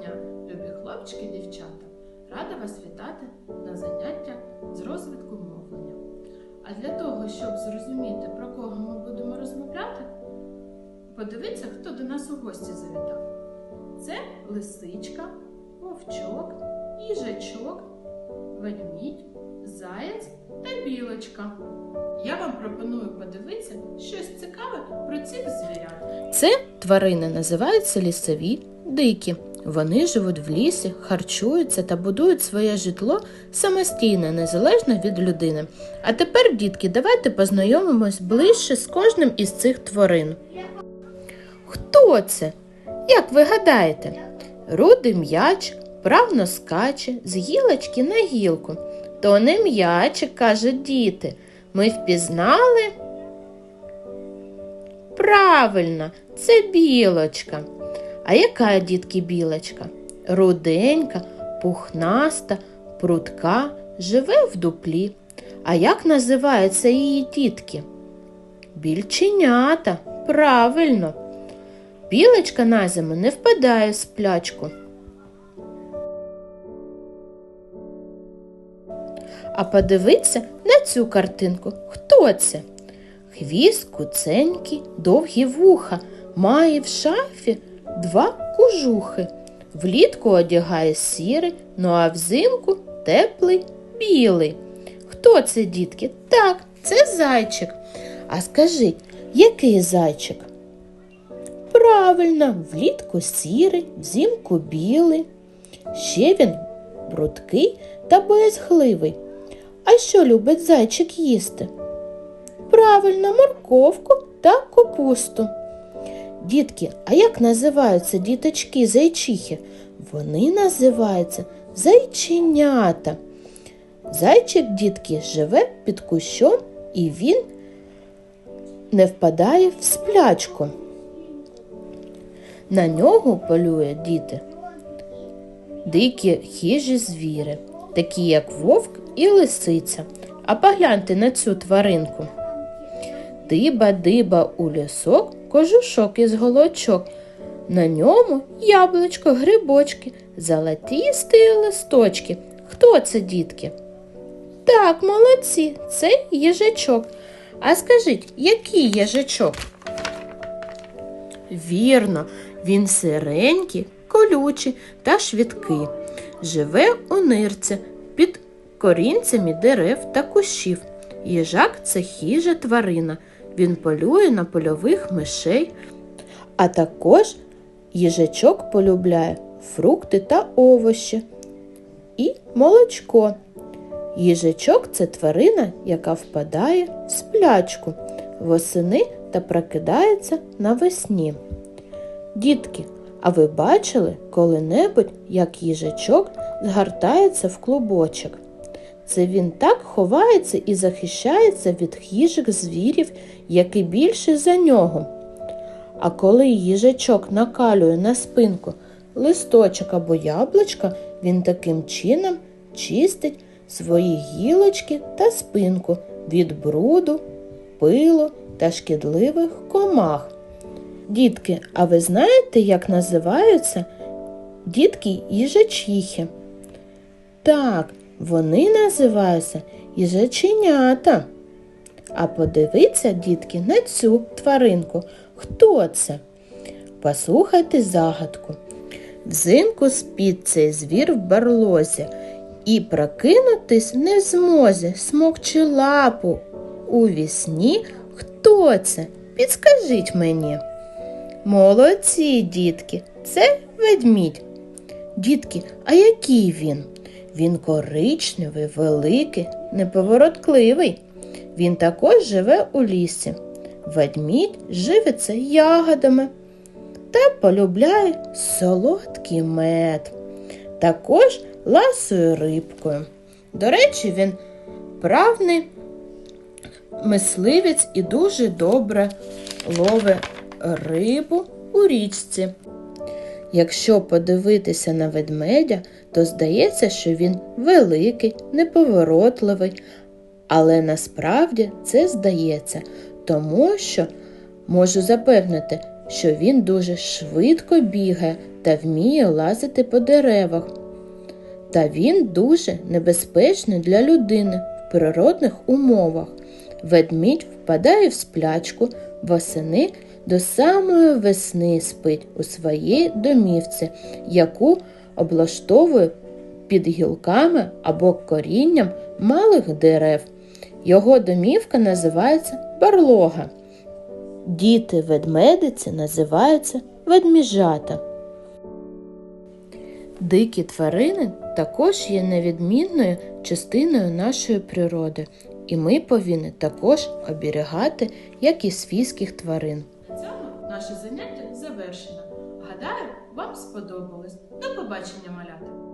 дня, любі хлопчики і дівчата! Рада вас вітати на заняття з розвитку мовлення. А для того, щоб зрозуміти, про кого ми будемо розмовляти, подивіться, хто до нас у гості завітав. Це лисичка, вовчок, їжачок, ведмідь, заєць та білочка. Я вам пропоную подивитися щось цікаве про цих звірят. Це тварини називаються лісові, дикі. Вони живуть в лісі, харчуються та будують своє житло самостійно, незалежно від людини. А тепер, дітки, давайте познайомимось ближче з кожним із цих тварин. Хто це? Як ви гадаєте? Рудий м'яч правно скаче з гілочки на гілку. То не м'ячик, кажуть діти. Ми впізнали? Правильно, це білочка. А яка дітки білочка? Руденька, пухнаста, прутка, живе в дуплі. А як називаються її дітки? Більченята, правильно. Білочка на зиму не впадає в сплячку. А подивіться на цю картинку. Хто це? Хвіст куценький, довгі вуха, має в шафі два кужухи. Влітку одягає сірий, ну а взимку теплий білий. Хто це, дітки? Так, це зайчик. А скажіть, який зайчик? Правильно, влітку сірий, взимку білий. Ще він брудкий та боязгливий. А що любить зайчик їсти? Правильно, морковку та капусту. Дітки, а як називаються діточки зайчихи? Вони називаються зайченята. Зайчик, дітки, живе під кущом і він не впадає в сплячку. На нього полює діти дикі хижі звіри, такі як вовк і лисиця. А погляньте на цю тваринку. Диба-диба у лісок, кожушок із голочок. На ньому яблучко, грибочки, золотісті листочки. Хто це, дітки? Так, молодці, це їжачок. А скажіть, який їжачок? Вірно, він сиренький, колючий та швидкий. Живе у нирці під корінцями дерев та кущів. Їжак це хижа тварина. Він полює на польових мишей, а також їжачок полюбляє фрукти та овочі і молочко. Їжачок це тварина, яка впадає в сплячку восени та прокидається навесні. Дітки, а ви бачили коли-небудь, як їжачок згортається в клубочок? Це він так ховається і захищається від хижих звірів, які більше за нього. А коли їжачок накалює на спинку листочок або яблучка, він таким чином чистить свої гілочки та спинку від бруду, пилу та шкідливих комах. Дітки, а ви знаєте, як називаються дітки їжачихи? Так, вони називаються їжаченята. А подивіться, дітки, на цю тваринку. Хто це? Послухайте загадку. Взимку спить цей звір в барлозі і прокинутись не змозі, смокче лапу. У вісні хто це? Підскажіть мені. Молодці, дітки, це ведмідь. Дітки, а який він? Він коричневий, великий, неповоротливий. Він також живе у лісі. Ведмідь живиться ягодами та полюбляє солодкий мед, також ласою рибкою. До речі, він правний мисливець і дуже добре ловить рибу у річці. Якщо подивитися на ведмедя, то здається, що він великий, неповоротливий, але насправді це здається, тому що можу запевнити, що він дуже швидко бігає та вміє лазити по деревах. Та він дуже небезпечний для людини в природних умовах. Ведмідь впадає в сплячку восени до самої весни спить у своїй домівці, яку облаштовує під гілками або корінням малих дерев. Його домівка називається барлога. Діти ведмедиці називаються ведміжата. Дикі тварини також є невідмінною частиною нашої природи, і ми повинні також оберігати, як і свійських тварин. Наше заняття завершено. Гадаю, вам сподобалось. До побачення, малята!